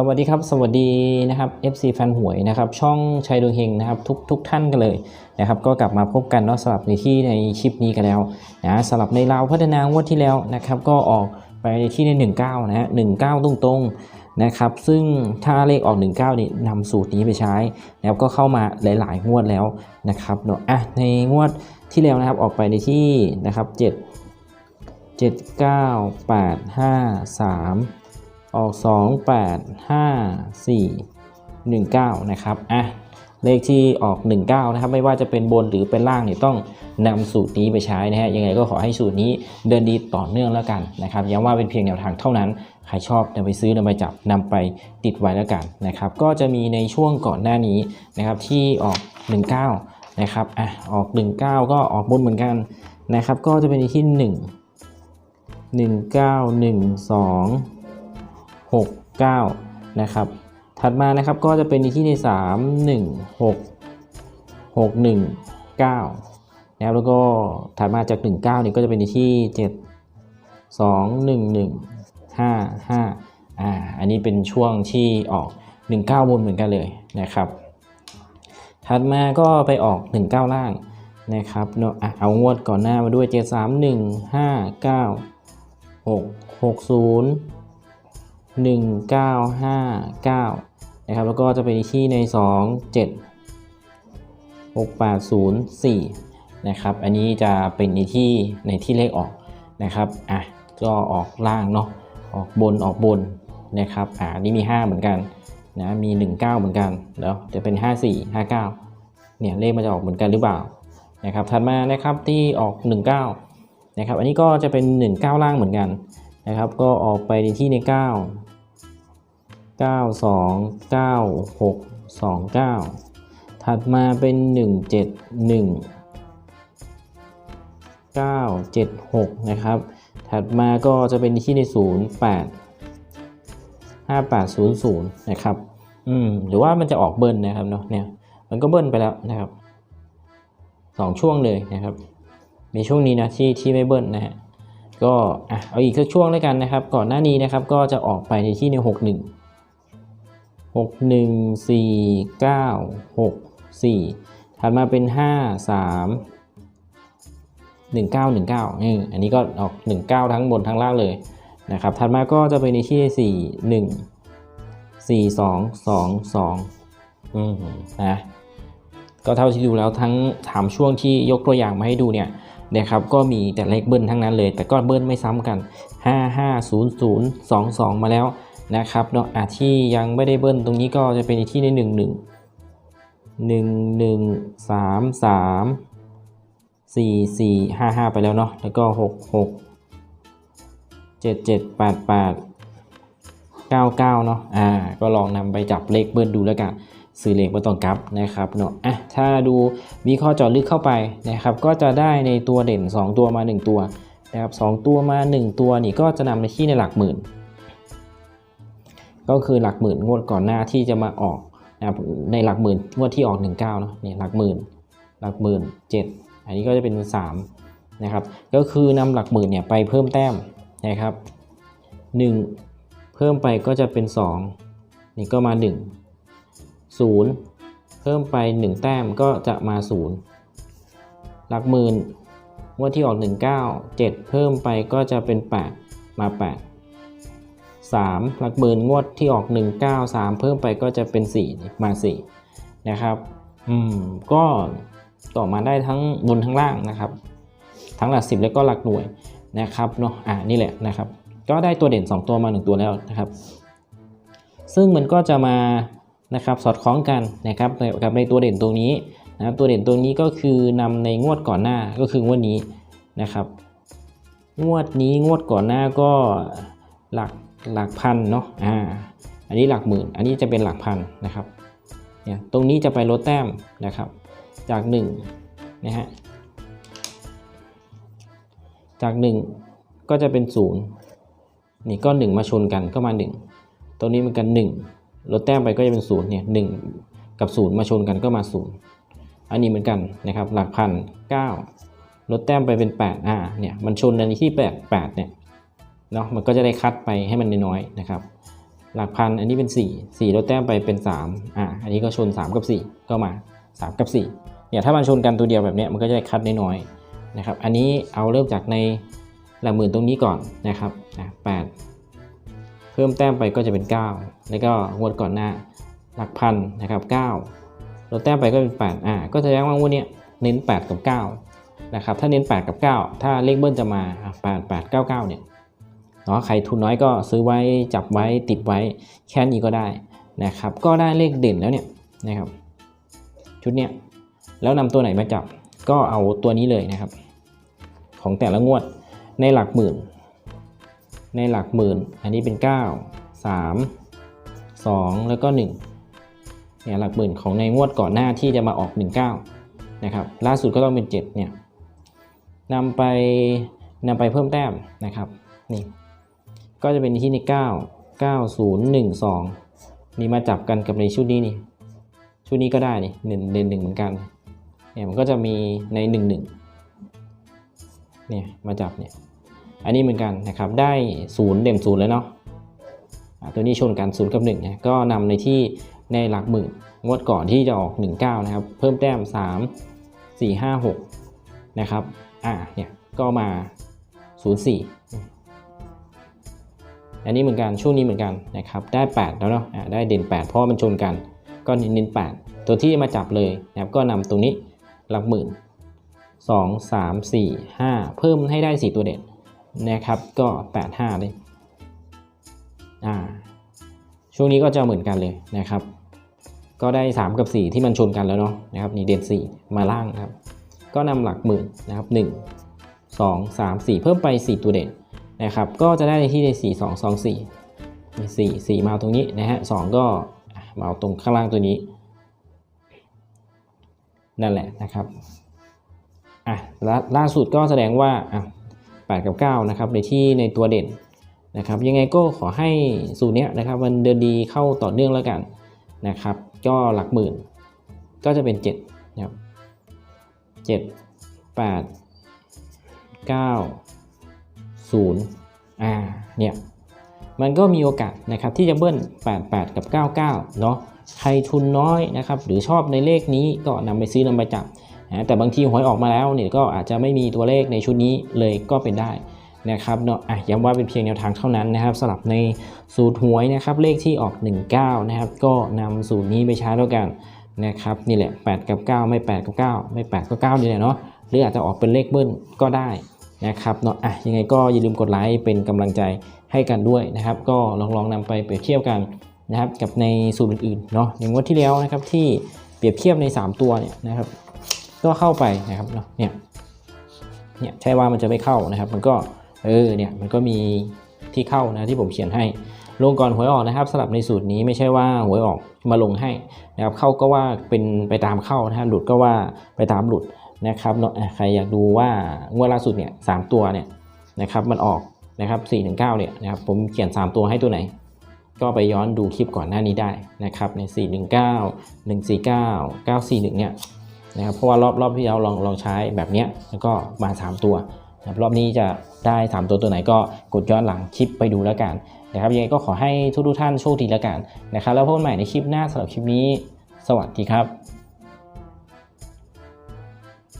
สวัสดีครับ สวัสดีนะครับ FC แฟนหวยนะครับช่องชัยดวงเฮงนะครับทุกทุกท่านกันเลยนะครับก็กลับมาพบกันเนาะสลับในที่ในคลิปนี้กันแล้วนะสลับในราวพัฒนางวดที่แล้วนะครับก็ออกไปที่ใน 19นะฮะ19 ตรงๆนะครับซึ่งถ้าเลขออก 19นี่นำสูตรนี้ไปใช้นะครับก็เข้ามาหลายๆงวดแล้วนะครับเนาะอะในงวดที่แล้วนะครับออกไปในที่นะครับ7 7 9 8 5 3 ออก 2 8 5 4 1 9 นะครับอะเลขที่ออก 19 นะครับ ไม่ว่าจะเป็นบนหรือเป็นล่างเนี่ยต้องนำสูตรนี้ไปใช้นะฮะยังไงก็ขอให้สูตรนี้เดินดีต่อเนื่องแล้วกันนะครับย้ำว่าเป็นเพียงแนวทางเท่านั้น ใครชอบนำไปซื้อนำไปจับนำไปติดไว้แล้วกันนะครับ ก็จะมีในช่วงก่อนหน้านี้นะครับที่ออก 19 นะครับอะออก 19 ก็ออกบนเหมือนกันนะครับ ก็จะเป็นที่ 1 19 12 6 9 นะครับ ถัดมานะครับก็จะเป็นที่ใน 3 1 6 6 1 9นะครับแล้วก็ถัดมาจาก 19นี่ก็จะเป็นที่ 7 2 1 1 5 5อ่าอันนี้เป็นช่วงที่ออก 19 บนเหมือนกันเลยนะครับ ถัดมาก็ไปออก 19 ล่างนะครับเนาะอะเอางวดก่อนหน้ามาด้วย 7 3 1 5 9 6 6 0 1959 นะครับ แล้วก็จะเป็นที่ใน 2 7 6804 นะครับ อันนี้จะเป็นในที่ในที่เลขออกนะครับ อะ ก็ออกล่างเนาะ ออกบนออกบนนะครับ อ่า นี่มี 5 เหมือนกันนะ มี 19 เหมือนกันแล้วจะเป็น 54 59 เนี่ย เลขมันจะออกเหมือนกันหรือเปล่า นะครับ ถัดมานะครับที่ออก 19 นะครับ อันนี้ก็จะเป็น 19 ล่างเหมือนกันนะครับ ก็ออกไปในที่ใน 9 9 2 9 6 2 9 ถัดมาเป็น 1 7 1 9 7 6 นะครับ ถัดมาก็จะเป็นที่ใน 0 8 5 8 0 0 นะครับ อืม หรือว่ามันจะออกเบิ้ลนะครับเนาะ เนี่ย มันก็เบิ้ลไปแล้วนะครับสองช่วงเลยนะครับ มีช่วงนี้นะที่ที่ไม่เบิ้ลนะฮะก็อะเอาอีกสักช่วงแล้วกันนะครับ ก่อนหน้านี้นะครับก็จะออกไปในที่ใน 61 61 4 9 6 4 ถัดมาเป็น 5 3 19 19นี่อันนี้ก็ออก 19 ทั้งบนทั้งล่างเลยนะครับ ถัดมาก็จะเป็นในที่ 4 1 4 2 2 2อืมนะก็เท่าที่ดูแล้วทั้งถามช่วงที่ยกตัวอย่างมาให้ดูเนี่ยนะครับก็มีแต่เลขเบิ้ลทั้งนั้นเลย แต่ก็เบิ้ลไม่ซ้ำกัน 5 5 0 0 2 2 มาแล้ว นะครับเนาะอะที่ยังไม่ได้เบิ้ลตรงนี้ก็จะเป็นที่ใน1 1 1 1 3 3 4 4 5 5 ไปแล้วเนาะแล้วก็ 6 6 7 7 8 8 9 9เนาะอ่าก็ลองนำไปจับเลขเบิ้ลดูแล้วกันซื้อเลขไม่ต้องกลับนะครับเนาะอะถ้าดูวิเคราะห์เจาะลึกเข้าไปนะครับ ก็จะได้ในตัวเด่น 2 ตัวมา 1 ตัวนะครับสตัวมา 1 ตัวนี่ก็จะนำในที่ในหลักหมื่น ก็คือหลักหมื่นงวดก่อนหน้าที่จะมาออกนะครับในหลักหมื่นงวดที่ออก19เนาะนี่หลักหมื่นหลักหมื่น7อันนี้ก็จะเป็น 3 นะครับ ก็คือนำหลักหมื่นเนี่ยไปเพิ่มแต้มนะครับ 1 เพิ่มไปก็จะเป็น 2 นี่ก็มา 1 0 เพิ่มไป 1 แต้มก็จะมา 0 หลักหมื่นงวดที่ออก 19 7 เพิ่มไปก็จะเป็น 8 มา 8 3 หลักหมื่นงวดที่ออก 19 3 เพิ่มไปก็จะเป็น 4 มา4นะครับอืมก็ต่อมาได้ทั้งบนทั้งล่างนะครับ ทั้งหลัก10 แล้วก็หลักหน่วยนะครับเนาะอ่านี่แหละนะครับ ก็ได้ตัวเด่น 2 ตัวมา 1 ตัวแล้วนะครับ ซึ่งมันก็จะมานะครับสอดคล้องกันนะครับกับในตัวเด่นตรงนี้นะตัวเด่นตรงนี้ก็คือนำในงวดก่อนหน้าก็คืองวดนี้นะครับ งวดนี้งวดก่อนหน้าก็หลัก หลักพันเนาะอ่าอันนี้หลักหมื่น อันนี้จะเป็นหลักพันนะครับเนี่ยตรงนี้จะไปลดแต้มนะครับ จาก1นะฮะจาก 1 ก็จะเป็น 0 นี่ก็ 1 มาชนกันก็มา 1 ตรงนี้มันกัน 1 ลดแต้มไปก็จะเป็น 0 เนี่ย1กับ 0 มาชนกันก็มา 0 อันนี้เหมือนกันนะครับ หลักพัน9ลดแต้มไปเป็น 8 อ่า เนี่ย มันชนในที่ 8 8 เนี่ย เนาะมันก็จะได้คัดไปให้มันน้อยๆนะครับ หลักพันอันนี้เป็น 4 4ลดแต้มไปเป็น3อะอันนี้ก็ชน 3 กับ 4 ก็มา 3 กับ 4เนี่ยถ้ามันชนกันตัวเดียวแบบเนี้ยมันก็จะได้คัดน้อยๆนะครับ อันนี้เอาเริ่มจากในหลักหมื่นตรงนี้ก่อนนะครับนะ8เพิ่มแต้มไปก็จะเป็น 9 แล้วก็งวดก่อนหน้าหลักพันนะครับ9ลดแต้มไปก็เป็น8อะก็แสดงว่างวดเนี้ยเน้น 8 กับ 9นะครับถ้าเน้น 8 กับ 9 ถ้าเลขเบิ้ลจะมาอะ8 8 9 9เนี่ย เนาะใครทุนน้อยก็ซื้อไว้จับไว้ติดไว้แค่นี้ก็ได้นะครับ ก็ได้เลขเด่นแล้วเนี่ยนะครับชุดเนี้ยแล้วนำตัวไหนมาจับก็เอาตัวนี้เลยนะครับ ของแต่ละงวดในหลักหมื่น ในหลักหมื่น อันนี้เป็น 9 3 2 แล้วก็1เนี่ยหลักหมื่นของในงวดก่อนหน้าที่จะมาออก 19นะครับล่าสุดก็ต้องเป็น 7 เนี่ยนำไปนำไปเพิ่มแต้มนะครับนี่ ก็จะเป็นที่ใน9 9 0 1 2 นี่มาจับกันกับในชุดนี้นี่ ชุดนี้ก็ได้นี่หนึ่งเด่นหนึ่งเหมือนกัน เนี่ยมันก็จะมีใน1 1เนี่ยมาจับเนี่ย อันนี้เหมือนกันนะครับได้0เด่น0แล้วเนาะตัวนี้ชนกัน0กับ1นะก็นำในที่ในหลักหมื่นงวดก่อนที่จะออก 19 นะครับ เพิ่มแต้ม 3 4 5 6 นะครับ อ่า เนี่ย ก็มา 04 อันนี้เหมือนกันช่วงนี้เหมือนกันนะครับได้ 8 แล้วเนาะอ่าได้เด่น 8 เพราะว่ามันชนกัน ก็เน้น8ตัวที่มาจับเลยนะครับก็นำตรงนี้หลักหมื่น 2 3 4 5 เพิ่มให้ได้ 4 ตัวเด่นนะครับก็ 8 5เลยอ่าช่วงนี้ก็จะเหมือนกันเลยนะครับ ก็ได้ 3 กับ 4 ที่มันชนกันแล้วเนาะนะครับนี่เด่น 4 มาล่างครับ ก็นำหลักหมื่นนะครับ 1 2 3 4 เพิ่มไป 4 ตัวเด่น นะครับ ก็จะได้ในที่ใน4 2 2 4มี4 4มาเอาตรงนี้นะฮะ2ก็มาตรงข้างล่างตัวนี้ นั่นแหละนะครับอะล่าล่าสุดก็แสดงว่าอะ8กับ9นะครับในที่ในตัวเด่นนะครับยังไงก็ขอให้สูตรเนี้ยนะครับมันเดินดีเข้าต่อเนื่องแล้วกันนะครับ ก็หลักหมื่น ก็จะเป็น7นะครับ7 8 9 ศูนย์อ่าเนี่ยมันก็มีโอกาสนะครับที่จะเบิ้ล 88 กับ 99 เนาะใครทุนน้อยนะครับหรือชอบในเลขนี้ก็นำไปซื้อนำไปจับนะแต่บางทีหวยออกมาแล้วเนี่ยก็อาจจะไม่มีตัวเลขในชุดนี้เลยก็เป็นได้นะครับเนาะอะย้ำว่าเป็นเพียงแนวทางเท่านั้นนะครับสลับในสูตรหวยนะครับเลขที่ออก 19 นะครับ ก็นำสูตรนี้ไปใช้แล้วกันนะครับนี่แหละ 8 กับ 9 ไม่ 8 กับ 9 ไม่ 8ก็9นี่แหละเนาะหรืออาจจะออกเป็นเลขเบิ้ลก็ได้ นะครับเนาะอะยังไงก็อย่าลืมกดไลค์เป็นกำลังใจให้กันด้วยนะครับ ก็ลองลองนำไปเปรียบเทียบกันนะครับกับในสูตรอื่นๆเนาะอย่างงวดที่แล้วนะครับที่เปรียบเทียบใน 3 ตัวเนี่ยนะครับก็เข้าไปนะครับเนาะเนี่ยเนี่ยใช่ว่ามันจะไม่เข้านะครับ มันก็เออเนี่ยมันก็มีที่เข้านะที่ผมเขียนให้ลงก่อนหวยออกนะครับสลับในสูตรนี้ไม่ใช่ว่าหวยออกมาลงให้นะครับเข้าก็ว่าเป็นไปตามเข้านะฮะหลุดก็ว่าไปตามหลุด นะครับเนาะใครอยากดูว่างวดล่าสุดเนี่ยสตัวเนี่ยนะครับมันออกนะครับ4ถึง9เนี่ยนะครับผมเขียน 3 ตัวให้ตัวไหน ก็ไปย้อนดูคลิปก่อนหน้านี้ได้นะครับใน 4 1 9 1 4 9 9 4 1เนี่ยนะครับเพราะว่ารอบรอบที่เราลองลองใช้แบบเนี้ยแล้วก็มา 3 ตัวนะครับรอบนี้จะได้ 3 ตัวตัวไหนก็กดย้อนหลังคลิปไปดูแล้วกันนะครับยังไงก็ขอให้ทุกทุกท่านโชคดีแล้วกันนะครับแล้วพบกันใหม่ในคลิปหน้าสำหรับคลิปนี้ สวัสดีครับ